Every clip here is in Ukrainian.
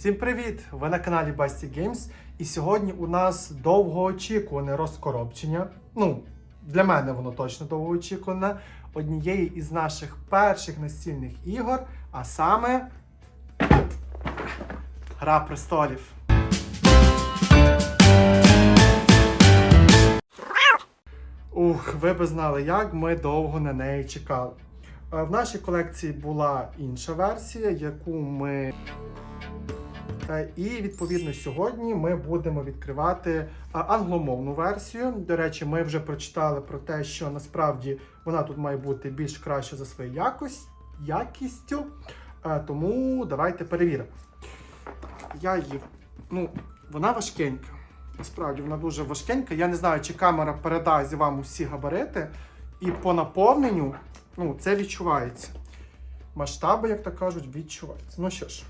Всім привіт! Ви на каналі Basty Games. І сьогодні у нас довгоочікуване розкоробчення. Ну, для мене воно точно довгоочікуване. Однієї із наших перших настільних ігор, а саме Гра престолів. Ух, ви би знали, як ми довго на неї чекали. Е, В нашій колекції була інша версія, яку ми. Е, І відповідно сьогодні ми будемо відкривати е, англомовну версію. До речі, ми вже прочитали про те, що насправді вона тут має бути більш краще за своєю якость, якістю. Е, Тому давайте перевіримо. Я її. Ну, вона важкенька. Насправді вона дуже важкенька. Я не знаю, чи камера передасть вам усі габарити. І по наповненню ну, це відчувається. Масштаби, як то кажуть, відчуваються. Ну що ж.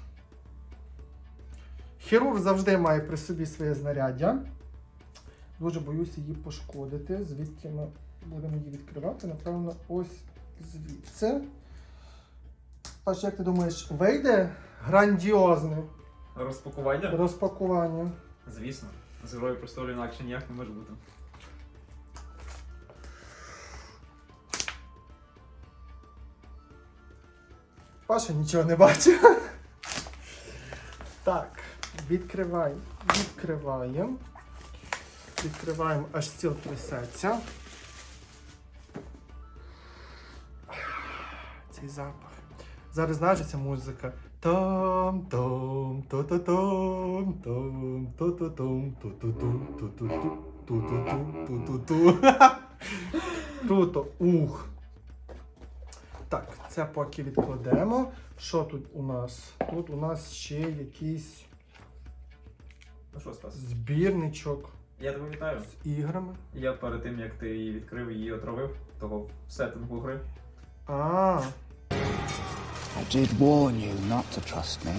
Хірург завжди має при собі своє знаряддя. Дуже боюся її пошкодити. Звідки ми будемо її відкривати? Напевно, ось звідси. Аж як ти думаєш, вийде грандіозне Розпакування? розпакування? Звісно. З грою престолів інакше ніяк не може бути. Паша нічого не бачить. Так, відкриваємо. Відкриваємо. Відкриваємо, аж стіл трясеться. Цей запах. Зараз знаєш ця музика. Том том то то том том то то том ту ту ту ту ту ту ту ту ту Круто. Ух. Так, це поки відкладемо. Що тут у нас? Тут у нас ще якийсь Ну що, Стас? збірничок Я тебе вітаю. з іграми. Я перед тим, як ти її відкрив, її отравив, того в сеттингу гри. А, I did warn you not to trust me.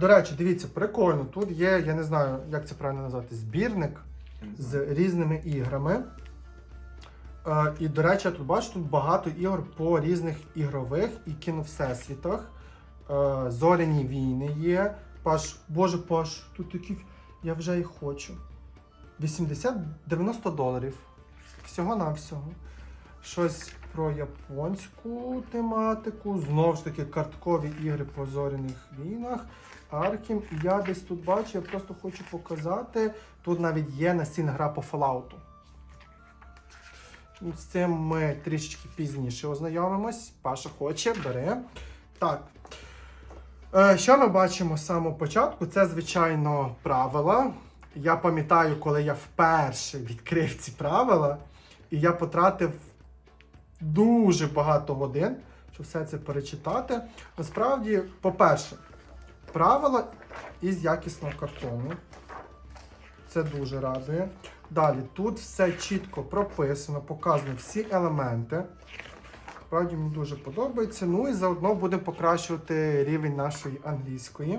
до речі, дивіться, прикольно. Тут є, я не знаю, як це правильно назвати, збірник з різними іграми. Е, і, до речі, я тут бачу тут багато ігор по різних ігрових і кіновсесвітах. Е, Зоряні війни є. Паш, боже Паш, тут такі. Я вже їх хочу. 80-90 доларів. Всього-навсього. Щось про японську тематику. Знову ж таки, карткові ігри по зоряних війнах. Аркім. І я десь тут бачу, я просто хочу показати. Тут навіть є настільна гра по. Ну, З цим ми трішечки пізніше ознайомимось. Паша хоче, бере. Так. Е, Що ми бачимо з самого початку? Це, звичайно, правила. Я пам'ятаю, коли я вперше відкрив ці правила, і я потратив дуже багато годин, щоб все це перечитати. Насправді, по-перше, правила із якісного картону. Це дуже радує. Далі, тут все чітко прописано, показано всі елементи. Справді мені дуже подобається. Ну і заодно будемо покращувати рівень нашої англійської.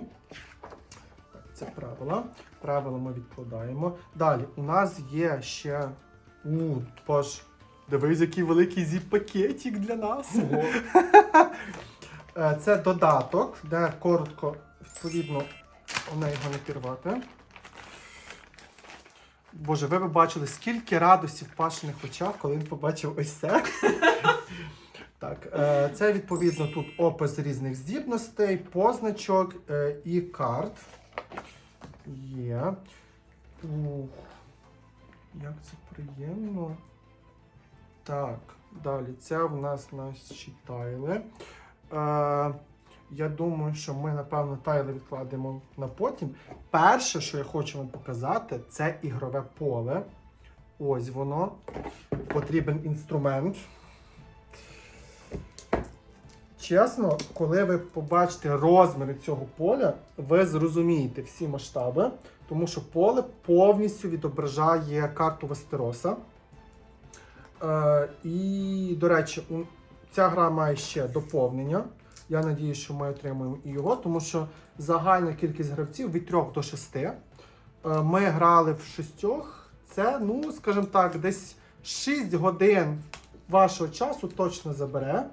Так, це правила. Правила ми відкладаємо. Далі, у нас є ще. У, Паш, дивись, який великий зіп-пакетик для нас. Е, Це додаток, де коротко, відповідно, не його не пірвати. Боже, ви б бачили, скільки радості в Пашиних очах, коли він побачив ось це. Так, е, це відповідно тут опис різних здібностей, позначок е, і карт. Є. Ух, як це приємно. Так, далі. Це в нас наші тайли. Е, я думаю, що ми, напевно, тайли відкладемо на потім. Перше, що я хочу вам показати, це ігрове поле. Ось воно. Потрібен інструмент. Чесно, коли ви побачите розміри цього поля, ви зрозумієте всі масштаби, тому що поле повністю відображає карту Вестероса. Е, і, до речі, ця гра має ще доповнення. Я надіюсь, що ми отримаємо і його, тому що загальна кількість гравців від 3 до 6. Е, Ми грали в шістьох. Це, ну, скажімо так, десь 6 годин вашого часу точно забере.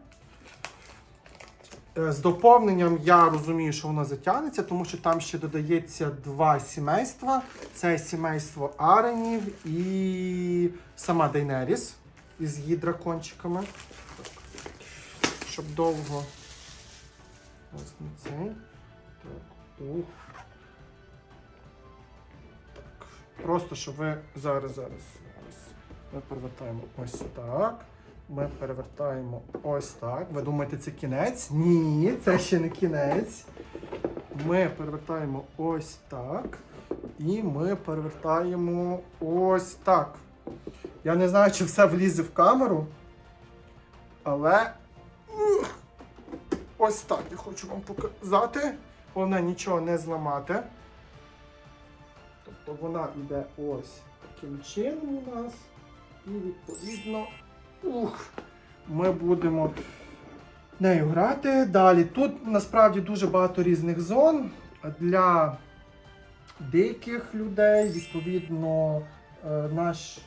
Е, З доповненням я розумію, що воно затягнеться, тому що там ще додається два сімейства: це сімейство Аренів і сама Дейнеріс із її дракончиками. Щоб довго. Ось цей. Так. Ух. Так. Просто щоб ви зараз, зараз. Ось. Ми перевертаємо ось так. Ми перевертаємо ось так. Ви думаєте, це кінець? Ні, це ще не кінець. Ми перевертаємо ось так. І ми перевертаємо ось так. Я не знаю, чи все влізе в камеру. Але ось так я хочу вам показати. Головне нічого не зламати. Тобто вона йде ось таким чином у нас. І відповідно. Ух, ми будемо нею грати. Далі. Тут насправді дуже багато різних зон. Для деяких людей, відповідно, е, наш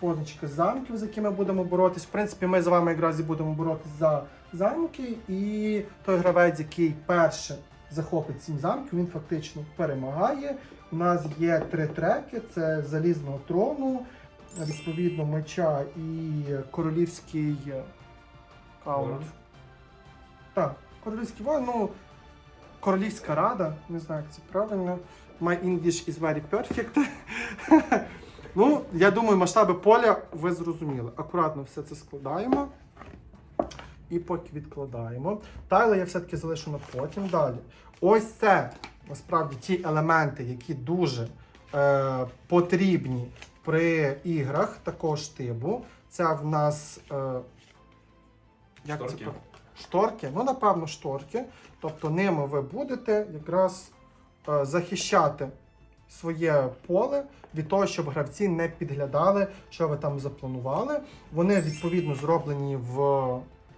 позначка замків, з якими будемо боротись. В принципі, ми з вами якраз і будемо боротись за замки. І той гравець, який перше захопить сім замків, він фактично перемагає. У нас є три треки: це залізного трону, відповідно, меча і королівський е, каунт. Так, королівський воїн, ну, королівська рада, не знаю, як це правильно. My English is very perfect. ну, я думаю, масштаби поля ви зрозуміли. Акуратно все це складаємо. І поки відкладаємо. Тайли я все-таки залишу на потім. Далі. Ось це насправді ті елементи, які дуже е, потрібні при іграх такого ж типу. Це в нас. Е, як Шторки. це Шторки, ну напевно, шторки. Тобто ними ви будете якраз е, захищати своє поле від того, щоб гравці не підглядали, що ви там запланували. Вони відповідно зроблені в,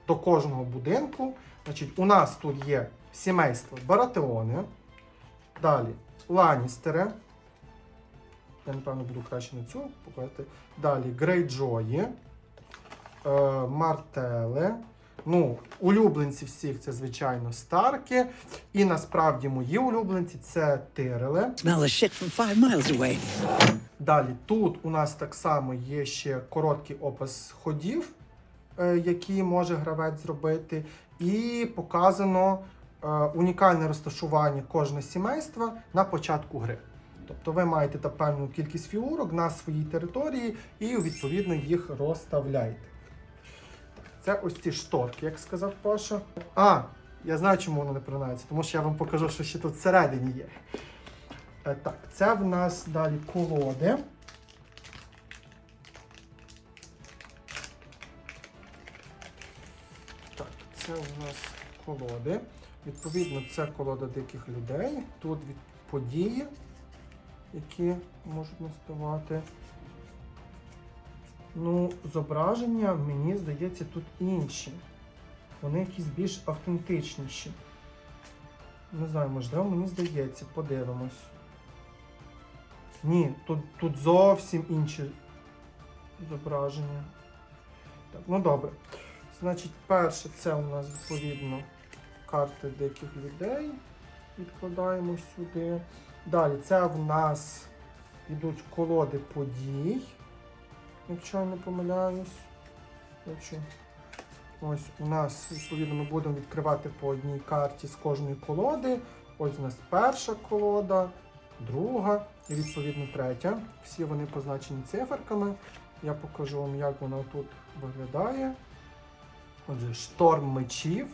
до кожного будинку. Значить, у нас тут є сімейство Баратеони. Далі Ланістери. Я, напевно, буду краще на цю показати. Далі Грейджої, е, Мартели. Ну, улюбленці всіх це, звичайно, Старки. І насправді мої улюбленці це away. Далі тут у нас так само є ще короткий опис ходів, е, які може гравець зробити, і показано е, унікальне розташування кожного сімейства на початку гри. Тобто ви маєте та певну кількість фігурок на своїй території і відповідно їх розставляєте. Це ось ці шторки, як сказав Паша. А, я знаю, чому воно не принається, тому що я вам покажу, що ще тут всередині є. Е, Так, це в нас далі колоди. Так, це у нас колоди. Відповідно, це колода диких людей. Тут від події, які можуть наставати. Ну, зображення, мені здається, тут інші. Вони якісь більш автентичніші. Не знаю, можливо, мені здається, подивимось. Ні, тут, тут зовсім інші зображення. Так, ну добре. Значить, перше це у нас відповідно карти диких людей. Відкладаємо сюди. Далі це в нас йдуть колоди подій. Якщо я не помиляюсь. Ось у нас, відповідно, ми будемо відкривати по одній карті з кожної колоди. Ось у нас перша колода, друга і відповідно третя. Всі вони позначені циферками. Я покажу вам, як вона тут виглядає. Отже, шторм мечів,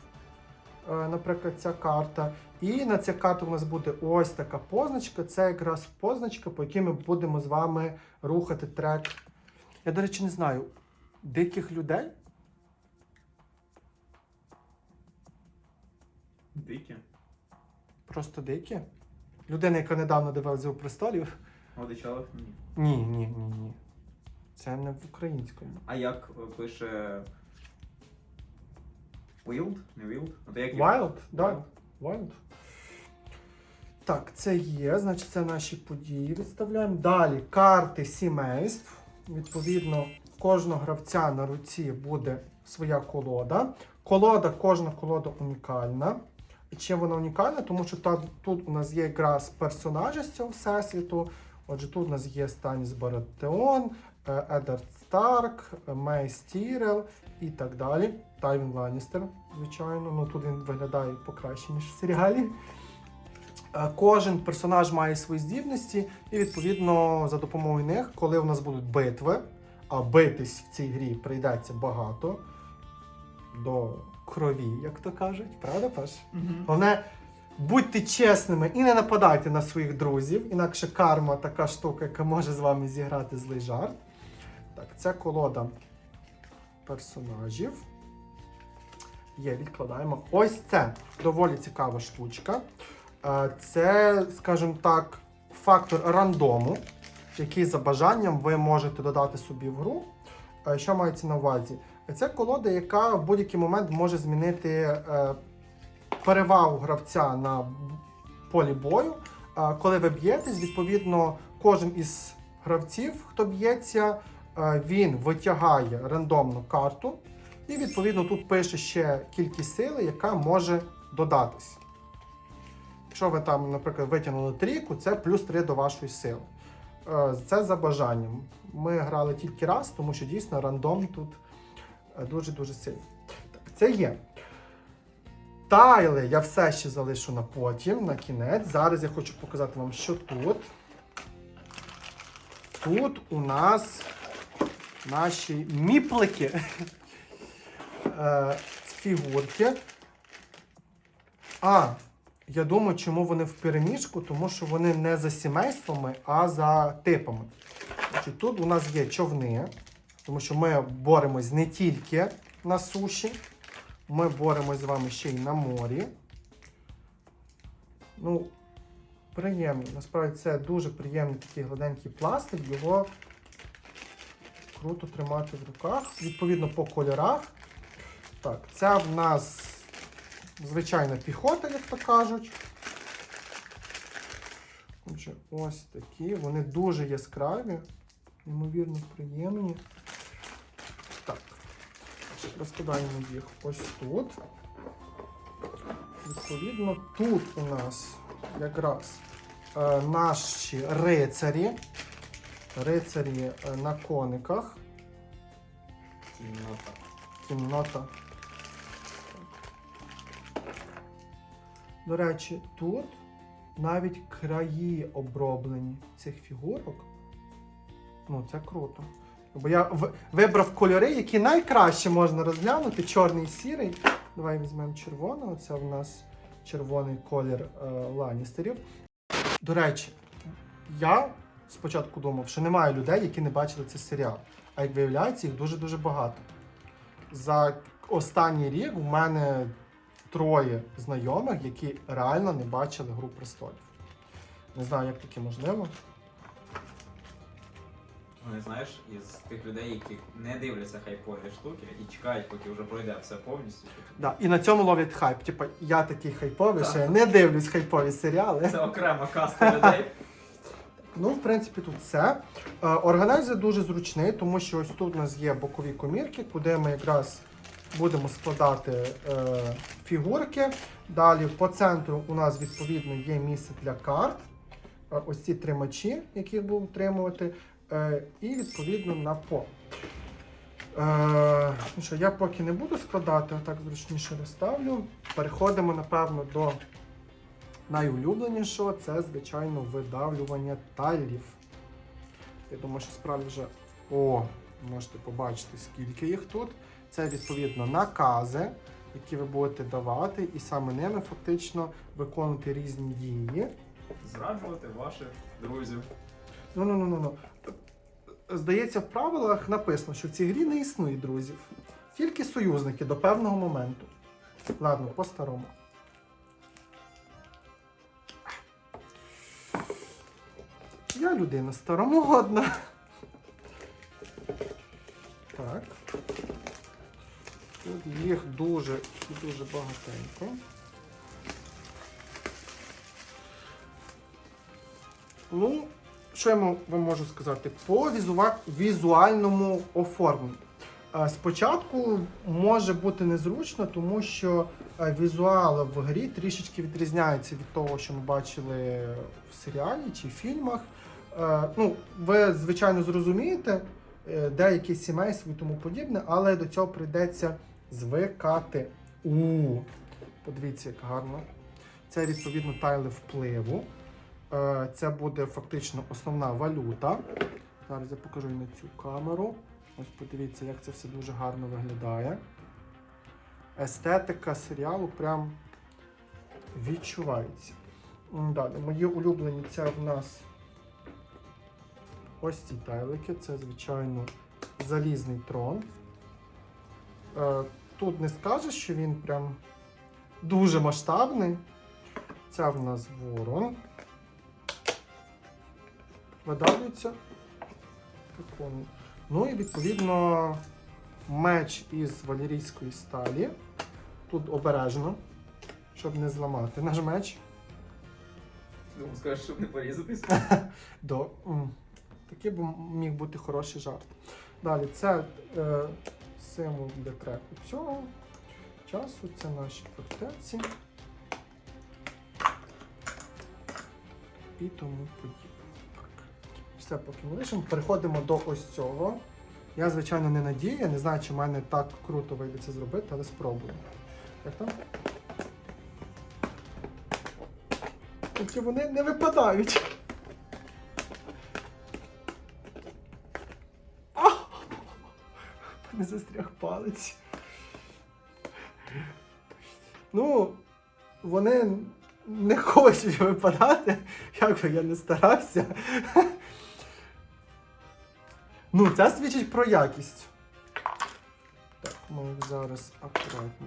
наприклад, ця карта. І на цій карті у нас буде ось така позначка. Це якраз позначка, по якій ми будемо з вами рухати трек. Я, до речі, не знаю, диких людей. Дикі. Просто дикі. Людина, яка недавно дивилася у престолів. Одичалих ні. Ні, ні, ні, ні. Це не в українському. А як е, пише. Wild? Не Wild? Ну, то як Wild, да. Wild. Так, це є, значить, це наші події відставляємо. Далі карти сімейств. Відповідно, кожного гравця на руці буде своя колода. Колода, кожна колода унікальна. І чим вона унікальна? Тому що та, тут у нас є якраз персонажі з цього всесвіту. Отже, тут у нас є Станіс Баратеон, е, Едард Старк, Мей Стірел і так далі. Тайвін Ланністер, звичайно. Ну тут він виглядає покраще, ніж в серіалі. Е, Кожен персонаж має свої здібності, і відповідно за допомогою них, коли у нас будуть битви, а битись в цій грі прийдеться багато до крові, як то кажуть, правда, Паш? Головне, будьте чесними і не нападайте на своїх друзів, інакше карма така штука, яка може з вами зіграти злий жарт. Так, це колода персонажів. Є, відкладаємо. Ось це доволі цікава штучка. Е, Це, скажімо так, фактор рандому, який за бажанням ви можете додати собі в гру. Е, Що мається на увазі? Це колода, яка в будь-який момент може змінити е, перевагу гравця на полі бою. Коли ви б'єтесь, відповідно, кожен із гравців, хто б'ється, він витягає рандомну карту, і відповідно тут пише ще кількість сили, яка може додатись. Якщо ви там, наприклад, витягнули трійку, це плюс 3 до вашої сили. Е, Це за бажанням. Ми грали тільки раз, тому що дійсно рандом тут е, дуже-дуже сильний. Так, це є. Тайли я все ще залишу на потім, на кінець. Зараз я хочу показати вам, що тут. Тут у нас наші міплики. Е, фігурки. А, я думаю, чому вони в переміжку, тому що вони не за сімействами, а за типами. Значить, тут у нас є човни, тому що ми боремось не тільки на суші, ми боремось з вами ще й на морі. Ну, приємно. Насправді це дуже приємний такий гладенький пластик, його круто тримати в руках. Відповідно по кольорах. Так, це в нас звичайна піхота, як то кажуть. Отже, ось такі. Вони дуже яскраві, неймовірно приємні. Так, розкладаємо їх ось тут. Відповідно, тут у нас якраз е, наші рицарі. Рицарі е, на кониках. Кімната. Кімната. До речі, тут навіть краї оброблені цих фігурок. Ну, це круто. Бо я вибрав кольори, які найкраще можна розглянути: чорний і сірий. Давай візьмемо червоного. Це в нас червоний колір е, ланістерів. До речі, я спочатку думав, що немає людей, які не бачили цей серіал. А як виявляється, їх дуже-дуже багато. За останній рік у мене троє знайомих, які реально не бачили Гру престолів. Не знаю, як таке можливо. Вони знаєш, із тих людей, які не дивляться хайпові штуки і чекають, поки вже пройде все повністю. Да, і на цьому ловлять хайп. Типа, я такий хайповий, Так. що я не дивлюсь хайпові серіали. Це окрема каста людей. Ну, в принципі, тут все. Е, Органайзер дуже зручний, тому що ось тут у нас є бокові комірки, куди ми якраз будемо складати е, фігурки. Далі по центру у нас відповідно є місце для карт. Е, ось ці тримачі, які будемо утримувати. Е, і відповідно на пол. Е, ну що, я поки не буду складати, а так зручніше розставлю. Переходимо, напевно, до найулюбленішого це, звичайно, видавлювання тайлів. Я думаю, що справді вже. О, можете побачити, скільки їх тут. Це відповідно накази, які ви будете давати, і саме ними фактично виконувати різні дії. Зраджувати ваших друзів. Ну, ну, ну, ну, ну. Здається, в правилах написано, що в цій грі не існує друзів. Тільки союзники до певного моменту. Ладно, по-старому. Я людина старомодна. Так. Тут їх дуже дуже багатенько. Ну, що я вам можу сказати? По візуальному оформленню. Е, Спочатку може бути незручно, тому що е, візуал в грі трішечки відрізняється від того, що ми бачили в серіалі чи в фільмах. Е, Ну, ви, звичайно, зрозумієте е, деякі сімейства і тому подібне, але до цього прийдеться звикати. У, подивіться, як гарно. Це відповідно тайли впливу. Е, Це буде фактично основна валюта. Зараз я покажу на цю камеру. Ось подивіться, як це все дуже гарно виглядає. Естетика серіалу прям відчувається. Далі, мої улюблені це в нас ось ці тайлики. Це, звичайно, залізний трон. Е, Тут не скажеш, що він прям дуже масштабний. Це в нас ворон. Видавлюється. Ну і відповідно меч із валерійської сталі. Тут обережно, щоб не зламати наш меч. Думаю, скажеш, щоб не порізатись. До, такий би міг бути хороший жарт. Далі, це е, символ для треку цього часу. Це наші фортеці. І тому подібне. Все поки ми лишимо. Переходимо до ось цього. Я, звичайно, не надію, не знаю, чи в мене так круто вийде це зробити, але спробуємо. Як там? Тільки вони не випадають. Не застряг палець. Ну, вони не хочуть випадати, як би я не старався. Ну, це свідчить про якість. Так, ми зараз акуратно.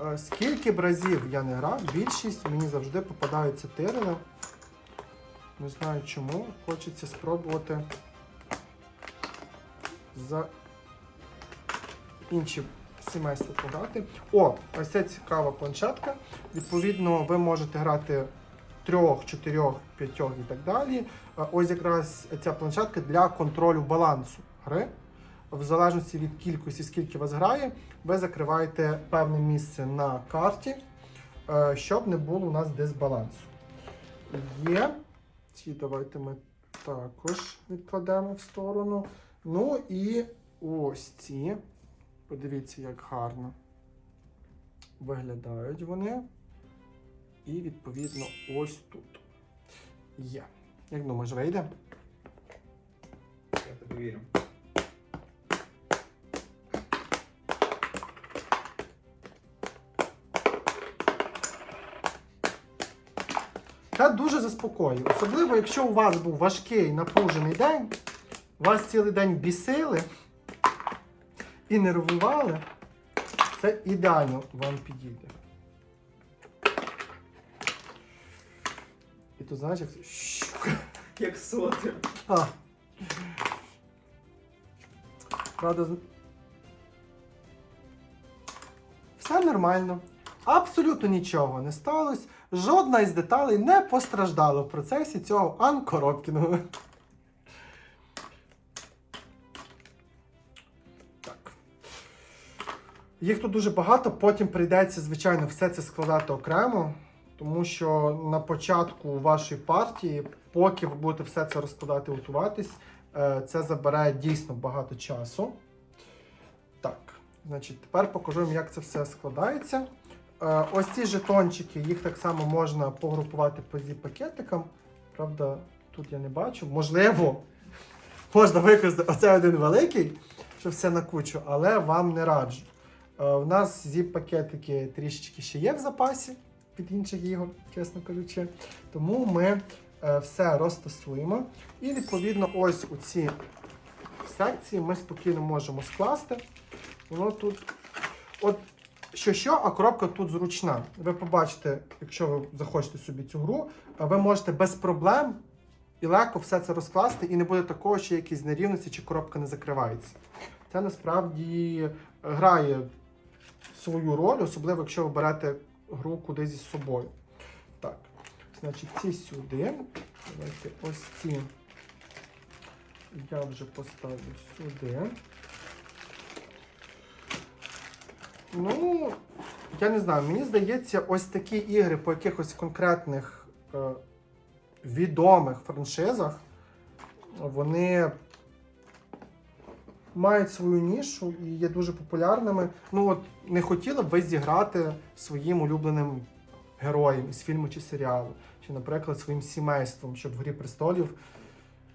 Е, Скільки б разів я не грав, більшість мені завжди попадаються тирили. Не знаю чому. Хочеться спробувати за інші сімейства пограти. О, ось це цікава планшетка. Відповідно, ви можете грати трьох, чотирьох, п'ятьох і так далі. Ось якраз ця планшетка для контролю балансу гри. В залежності від кількості, скільки вас грає, ви закриваєте певне місце на карті, е, щоб не було у нас дисбалансу. Є. Ці давайте ми також відкладемо в сторону. Ну і ось ці. Подивіться, як гарно виглядають вони. І відповідно ось тут. Є. Як думаєш, вийде? Я тобі вірю. Це дуже заспокоює. Особливо, якщо у вас був важкий напружений день, вас цілий день бісили і нервували, це ідеально вам підійде. І тут знаєш, як щука. Як соти. А. Правда, все нормально. Абсолютно нічого не сталося. Жодна із деталей не постраждала в процесі цього анкоробкінгу. Їх тут дуже багато, потім прийдеться, звичайно, все це складати окремо. Тому що на початку вашої партії, поки ви будете все це розкладати, готуватись, е, це забере дійсно багато часу. Так, значить, тепер покажу вам, як це все складається. Е, Ось ці жетончики, їх так само можна погрупувати по зі пакетикам. Правда, тут я не бачу. Можливо, можна використати оцей один великий, щоб все на кучу, але вам не раджу. Е, У нас зіп-пакетики трішечки ще є в запасі від інших ігор, чесно кажучи. Тому ми е, все розтасуємо. І відповідно, ось у ці секції ми спокійно можемо скласти. Воно тут. От що що, а коробка тут зручна. Ви побачите, якщо ви захочете собі цю гру, е, ви можете без проблем і легко все це розкласти, і не буде такого, що якісь нерівності чи коробка не закривається. Це насправді грає свою роль, особливо якщо ви берете гру кудись із собою. Так, значить, ці сюди. Давайте ось ці я вже поставлю сюди. Ну, я не знаю, мені здається, ось такі ігри по якихось конкретних е, відомих франшизах, вони мають свою нішу і є дуже популярними. Ну, от не хотіли б ви зіграти своїм улюбленим героєм із фільму чи серіалу, чи, наприклад, своїм сімейством, щоб в Грі престолів.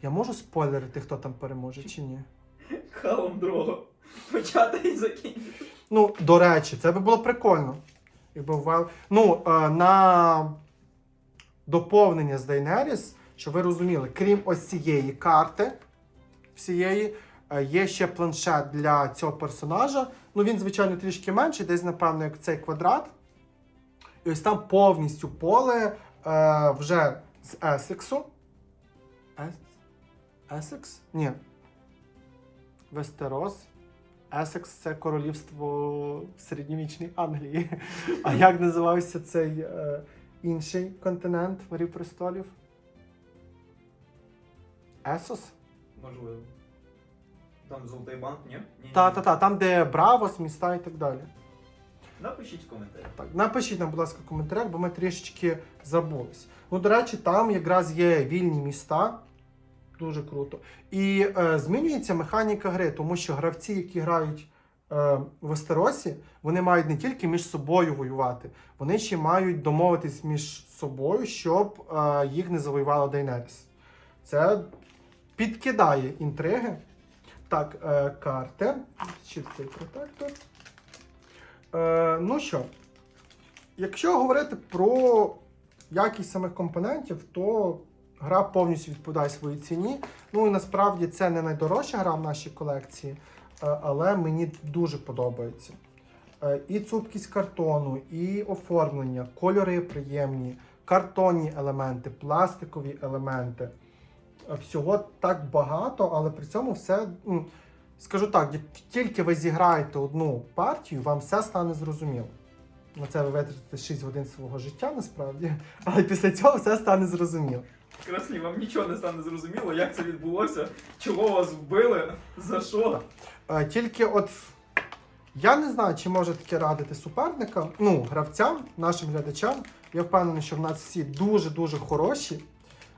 Я можу спойлерити, хто там переможе чи ні? Халом дрого. Почати і закінчити. Ну, до речі, це би було прикольно. Якби ввел... Ну, е, на доповнення з Дейнеріс, щоб ви розуміли, крім ось цієї карти, всієї, є ще планшет для цього персонажа. Ну, він, звичайно, трішки менший, десь, напевно, як цей квадрат. І ось там повністю поле е, вже з Есексу. Ес... Есекс? Ні. Вестерос. Есекс це королівство в середньовічній Англії. А як називався цей е, інший континент Грі престолів? Есос? Можливо. Там золотий банк, ні? Ні, Та, ні. та, та, там, де Бравос, міста і так далі. Напишіть в коментарях. Так, напишіть нам, будь ласка, в коментарях, бо ми трішечки забулись. Ну, до речі, там якраз є вільні міста. Дуже круто. І е, змінюється механіка гри, тому що гравці, які грають е, в Естеросі, вони мають не тільки між собою воювати, вони ще мають домовитись між собою, щоб е, їх не завоювала Дейнеріс. Це підкидає інтриги. Так, е, карти. Ще цей протектор. Е, ну що, якщо говорити про якість самих компонентів, то гра повністю відповідає своїй ціні. Ну і насправді це не найдорожча гра в нашій колекції, е, але мені дуже подобається. Е, І цупкість картону, і оформлення, кольори приємні, картонні елементи, пластикові елементи. Е, Всього так багато, але при цьому все. Скажу так, як тільки ви зіграєте одну партію, вам все стане зрозуміло. На це ви витратите 6 годин свого життя насправді, але після цього все стане зрозуміло. Краслі, вам нічого не стане зрозуміло, як це відбулося, чого вас вбили, за що. Е, Тільки от я не знаю, чи може таке радити суперникам, ну, гравцям, нашим глядачам. Я впевнений, що в нас всі дуже-дуже хороші,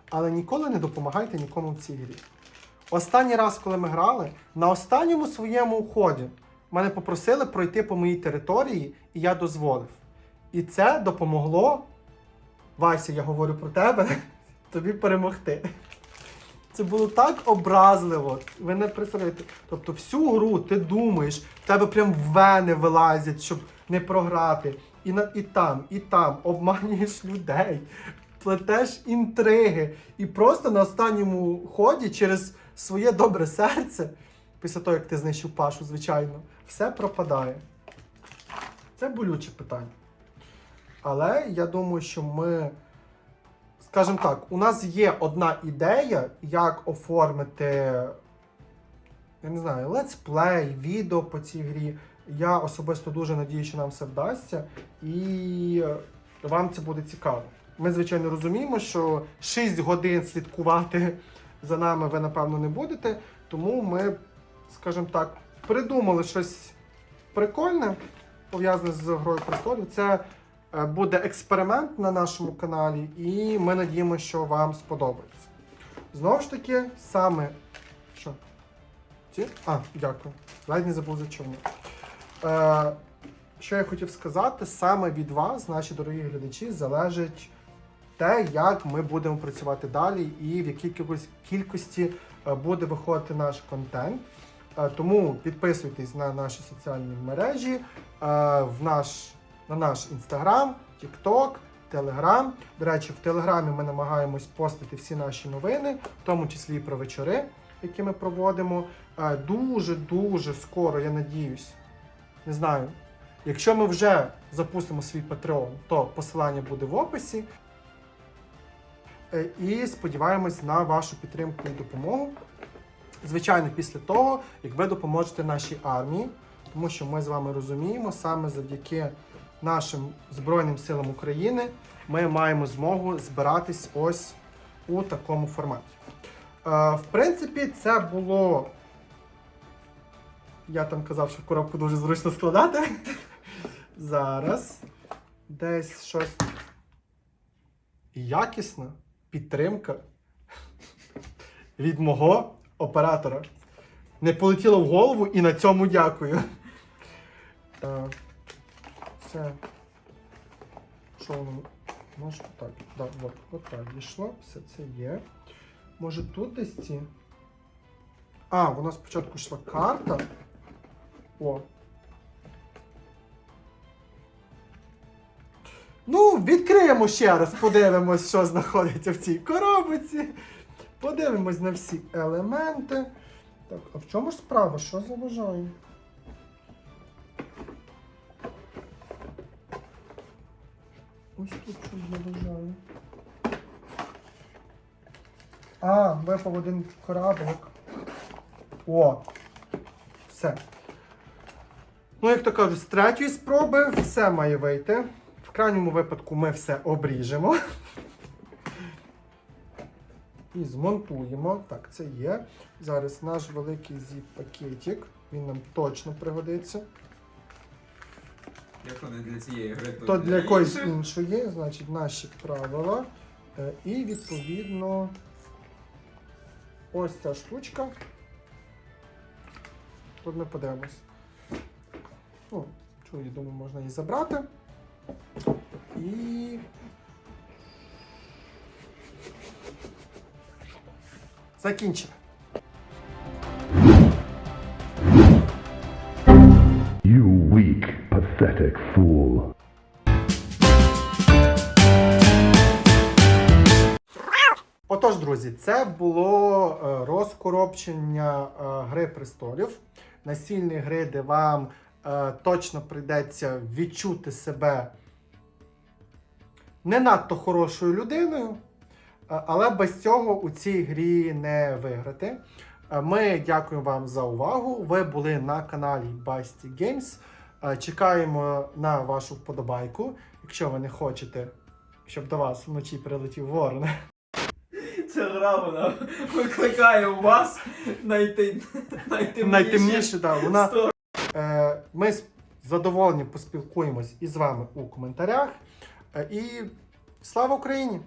але ніколи не допомагайте нікому в цій грі. Останній раз, коли ми грали, на останньому своєму ході мене попросили пройти по моїй території, і я дозволив. І це допомогло, Вася, я говорю про тебе, тобі перемогти. Це було так образливо. Ви не представляєте. Тобто всю гру ти думаєш, в тебе прям вени вилазять, щоб не програти. І, на, і там, і там обманюєш людей, плетеш інтриги. І просто на останньому ході через своє добре серце, після того, як ти знищив Пашу, звичайно, все пропадає. Це болюче питання. Але я думаю, що ми скажімо так, у нас є одна ідея, як оформити, я не знаю, летсплей, відео по цій грі. Я особисто дуже надію, що нам все вдасться, і вам це буде цікаво. Ми, звичайно, розуміємо, що 6 годин слідкувати за нами ви, напевно, не будете. Тому ми, скажімо так, придумали щось прикольне, пов'язане з грою престолів. Це Е, буде експеримент на нашому каналі, і ми надіємося, що вам сподобається. Знову ж таки, саме. Що? Ці? А, дякую. Ледь не забув за чому. Е, що я хотів сказати, саме від вас, наші дорогі глядачі, залежить те, як ми будемо працювати далі і в якій кількості е, буде виходити наш контент. Е, Тому підписуйтесь на наші соціальні мережі, е, в наш, на наш інстаграм, Тікток, Телеграм. До речі, в Телеграмі ми намагаємось постити всі наші новини, в тому числі і про вечори, які ми проводимо. Дуже-дуже скоро, я надіюсь, не знаю. Якщо ми вже запустимо свій Patreon, то посилання буде в описі. Е, І сподіваємось на вашу підтримку і допомогу. Звичайно, після того, як ви допоможете нашій армії, тому що ми з вами розуміємо, саме завдяки нашим Збройним силам України ми маємо змогу збиратись ось у такому форматі. Е, в принципі, це було. Я там казав, що коробку дуже зручно складати. Зараз. Десь щось. Якісна підтримка від мого оператора. Не полетіло в голову і на цьому дякую. Так. Це. Що воно? Може так. Да, от, так дійшло. Все це є. Може тут десь ці. А, нас спочатку йшла карта. О. Ну, відкриємо ще раз, подивимось, що знаходиться в цій коробиці. Подивимось на всі елементи. Так, а в чому ж справа? Що заважає? Ось тут щось заважає. А, випав один кораблик. О! Все. Ну, як то кажуть, з третьої спроби все має вийти. Крайньому випадку ми все обріжемо. І змонтуємо. Так, це є. Зараз наш великий зіп-пакетик. Він нам точно пригодиться. Якщо не для цієї гри, то, То для якоїсь іншої, значить, наші правила. Е, І відповідно ось ця штучка. Тут ми подивимось. Ну, я думаю, можна її забрати. І. Закінчили. You weak, pathetic fool. Отож, друзі, це було е, розкоробчення е, Гри престолів. Настільні гри, де вам точно прийдеться відчути себе не надто хорошою людиною, е, але без цього у цій грі не виграти. Е, Ми дякуємо вам за увагу. Ви були на каналі Basty Games. Е, Чекаємо на вашу вподобайку, якщо ви не хочете, щоб до вас вночі прилетів ворон. Ця гра вона викликає у вас найти, найтемніші Найтемніше, так. Вона е, ми з задоволенням поспілкуємось із вами у коментарях. Е, і слава Україні!